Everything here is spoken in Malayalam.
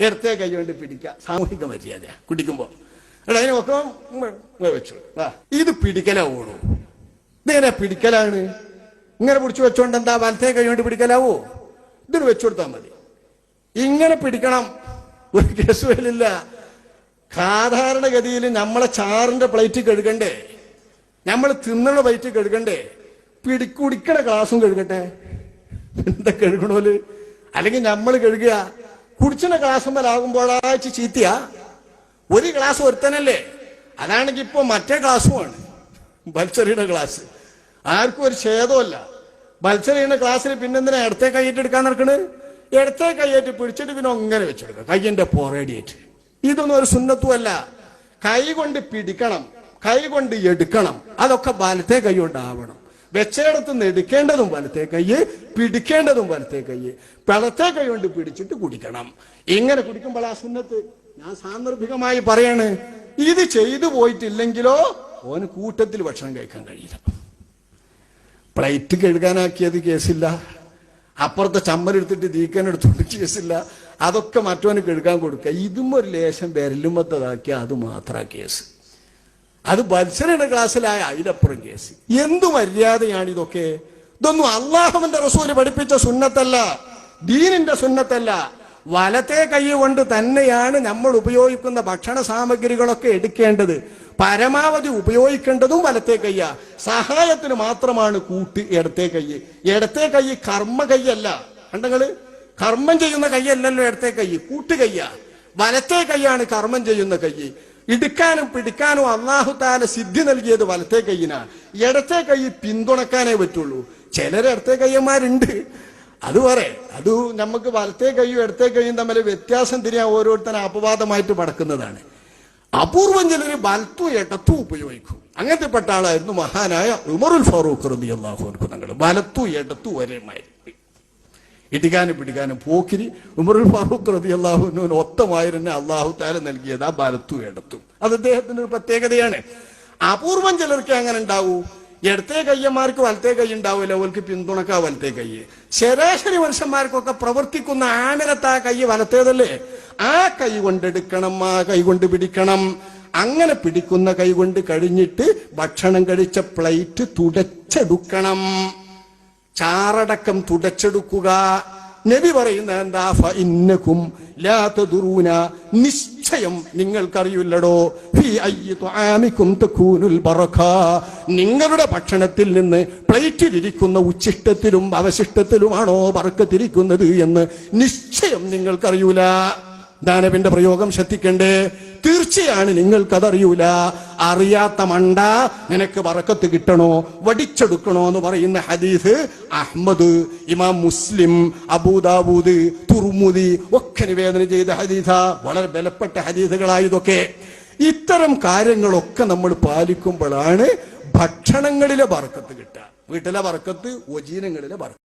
ഇടത്തെ കൈ കൊണ്ട് പിടിക്കുക. സാമൂഹിക മര്യാദ. കുടിക്കുമ്പോ. എടാ അതിനൊക്കെ വെച്ചു. ഇത് പിടിക്കലാവുള്ളൂ ഇതെങ്ങനെ പിടിക്കലാണ്? ഇങ്ങനെ പിടിച്ചു വെച്ചോണ്ട് എന്താ വലത്തെ കൈ കൊണ്ട് പിടിക്കലാവോ? ഇതിന് വെച്ചു കൊടുത്താൽ മതി. ഇങ്ങനെ പിടിക്കണം. ഒരു കേസുകളില്ല സാധാരണഗതിയിൽ നമ്മളെ ചാറിന്റെ പ്ലേറ്റ് കഴുകണ്ടേ? നമ്മൾ തിന്നണ പ്ലേറ്റ് കഴുകണ്ടേ? പിടിക്കുടിക്കണ ഗ്ലാസും കഴുകട്ടെ? എന്താ കഴുകണോൽ? അല്ലെങ്കിൽ നമ്മൾ കഴുകുക. കുടിച്ചണ ഗ്ലാസുമ്പലാകുമ്പോഴാച്ച് ചീത്തിയ. ഒരു ക്ലാസ് ഒരുത്തനല്ലേ. അതാണെങ്കിൽ ഇപ്പൊ മറ്റേ ക്ലാസ്സുമാണ് ബൽസറിയുടെ ക്ലാസ് ആർക്കും ഒരു ഛേദമല്ല ബൽസറിയുടെ ക്ലാസ്സിൽ പിന്നെന്തിനാ ഇടത്തെ കൈയിട്ട് എടുക്കാൻ നടക്കണ്? ഇടത്തെ കൈയേറ്റ് പിടിച്ചിട്ട് പിന്നെ അങ്ങനെ വെച്ചെടുക്കുക. കയ്യന്റെ പോറേടിയേറ്റ് ഇതൊന്നും ഒരു സുന്നത്തുമല്ല കൈ കൊണ്ട് പിടിക്കണം. കൈ കൊണ്ട് എടുക്കണം. അതൊക്കെ വലത്തെ കൈ കൊണ്ടാവണം. വെച്ചയിടത്ത് നിന്ന് എടുക്കേണ്ടതും വലത്തെ കൈ പിടിക്കേണ്ടതും വലത്തെ കൈ പിളത്തെ കൈ കൊണ്ട് പിടിച്ചിട്ട് കുടിക്കണം. ഇങ്ങനെ കുടിക്കുമ്പോൾ ആ സുന്നത്ത്? ഞാൻ സാന്ദർഭികമായി പറയാണ് ഇത് ചെയ്തു പോയിട്ടില്ലെങ്കിലോ ഓന് കൂട്ടത്തിൽ ഭക്ഷണം കഴിക്കാൻ കഴിയില്ല. പ്ലേറ്റ് കഴുകാനാക്കിയത് കേസില്ല. അപ്പുറത്തെ ചമ്മലെടുത്തിട്ട് തീക്കാനെടുത്തോണ്ട് കേസില്ല. അതൊക്കെ മറ്റവന് കഴുകാൻ കൊടുക്കുക ഇതും ഒരു ലേശം വിരലുമത്തതാക്കിയ അത് മാത്ര കേസ്. അത് ബത്സരണ ക്ലാസ്സിലായ അതിലപ്പുറം കേസ്. എന്തു മര്യാദയാണ് ഇതൊക്കെ? ഇതൊന്നും അള്ളാഹുവിന്റെ റസൂൽ പഠിപ്പിച്ച സുന്നത്തല്ല. ദീനിന്റെ സുന്നത്തല്ല. വലത്തെ കൈ കൊണ്ട് തന്നെയാണ് നമ്മൾ ഉപയോഗിക്കുന്ന ഭക്ഷണ സാമഗ്രികളൊക്കെ എടുക്കേണ്ടത്. പരമാവധി ഉപയോഗിക്കേണ്ടതും വലത്തെ കയ്യാ സഹായത്തിന് മാത്രമാണ് കൂട്ടി ഇടത്തെ കൈ. ഇടത്തെ കൈ കർമ്മ കൈയല്ല. കണ്ടങ്ങൾ? കർമ്മം ചെയ്യുന്ന കൈയല്ലല്ലോ ഇടത്തെ കൈ. കൂട്ടുകയ്യ വലത്തെ കൈയാണ് കർമ്മം ചെയ്യുന്ന കൈ. ഇടുക്കാനും പിടിക്കാനും അള്ളാഹു താല സിദ്ധി നൽകിയത് വലത്തെ കൈയിനാണ്. ഇടത്തെ കൈ പിന്തുണക്കാനേ പറ്റുള്ളൂ. ചിലർ ഇടത്തെ കയ്യന്മാരുണ്ട് അത് പറേ അത് നമുക്ക് വലത്തെ കൈയും ഇടത്തെ കൈയും തമ്മിൽ വ്യത്യാസം തിരിയാൻ ഓരോരുത്തരും അപവാദമായിട്ട് പടക്കുന്നതാണ്. അപൂർവം ചിലർ വലത്തും ഇടത്തും ഉപയോഗിക്കും. അങ്ങനത്തെ പെട്ട ആളായിരുന്നു മഹാനായ ഉമറുൽ ഫാറൂഖ് റബി അള്ളാഹു തങ്ങൾ. വലത്തും ഇടത്തും ഒരേമായിരുന്നു ഇടിക്കാനും പിടിക്കാനും പോക്കിരി ഉമറുൽ ഫാറൂഖ് റബി അള്ളാഹുവിന് ഒത്തമായിരുന്നു അള്ളാഹു താല നൽകിയതാ ആ വലത്തും ഇടത്തും. അത് അദ്ദേഹത്തിന്റെ ഒരു പ്രത്യേകതയാണ്. അപൂർവം ചിലർക്ക് അങ്ങനെ ഉണ്ടാവൂ. ഇടത്തെ കയ്യന്മാർക്ക് വലത്തെ കൈ ഉണ്ടാവില്ല അവർക്ക് പിന്തുണക്കാ വലത്തെ കൈ. ശരാശരി മനുഷ്യന്മാർക്കൊക്കെ പ്രവർത്തിക്കുന്ന ആനരത്ത് ആ കൈ വലത്തേതല്ലേ? ആ കൈ കൊണ്ടെടുക്കണം ആ കൈ കൊണ്ട് പിടിക്കണം. അങ്ങനെ പിടിക്കുന്ന കൈ കൊണ്ട് കഴിഞ്ഞിട്ട് ഭക്ഷണം കഴിച്ച പ്ലേറ്റ് തുടച്ചെടുക്കണം. ചാറടക്കം തുടച്ചെടുക്കുക. നബി പറയുന്ന എന്താ? ഇന്നക്കും ലാ തദുറൂന. നിശ്ചയം നിങ്ങൾക്കറിയില്ലടോ. തുആമിക്കും തകൂനുൽ ബറക നിങ്ങളുടെ ഭക്ഷണത്തിൽ നിന്ന് പ്ലേറ്റിലിരിക്കുന്ന ഉച്ചിഷ്ടത്തിലും അവശിഷ്ടത്തിലുമാണോ ബറക്കത്തിരിക്കുന്നത് എന്ന് നിശ്ചയം നിങ്ങൾക്കറിയൂല. ദാനവിന്റെ പ്രയോഗം ശ്രദ്ധിക്കണ്ടേ? തീർച്ചയാണ് നിങ്ങൾക്കതറിയൂല. അറിയാത്ത മണ്ട നിനക്ക് വറക്കത്ത് കിട്ടണോ? വടിച്ചെടുക്കണോ എന്ന് പറയുന്ന ഹദീസ് അഹമ്മദ് ഇമാം മുസ്ലിം അബൂദാബൂദ് തുർമുദി ഒക്കെ നിവേദനം ചെയ്ത ഹദീസ. വളരെ ബലപ്പെട്ട ഹദീസുകളായതൊക്കെ. ഇത്തരം കാര്യങ്ങളൊക്കെ നമ്മൾ പാലിക്കുമ്പോഴാണ് ഭക്ഷണങ്ങളിലെ വറക്കത്ത് കിട്ടുക. വീട്ടിലെ വറക്കത്ത് ഒജീനങ്ങളിലെ വറക്കത്ത്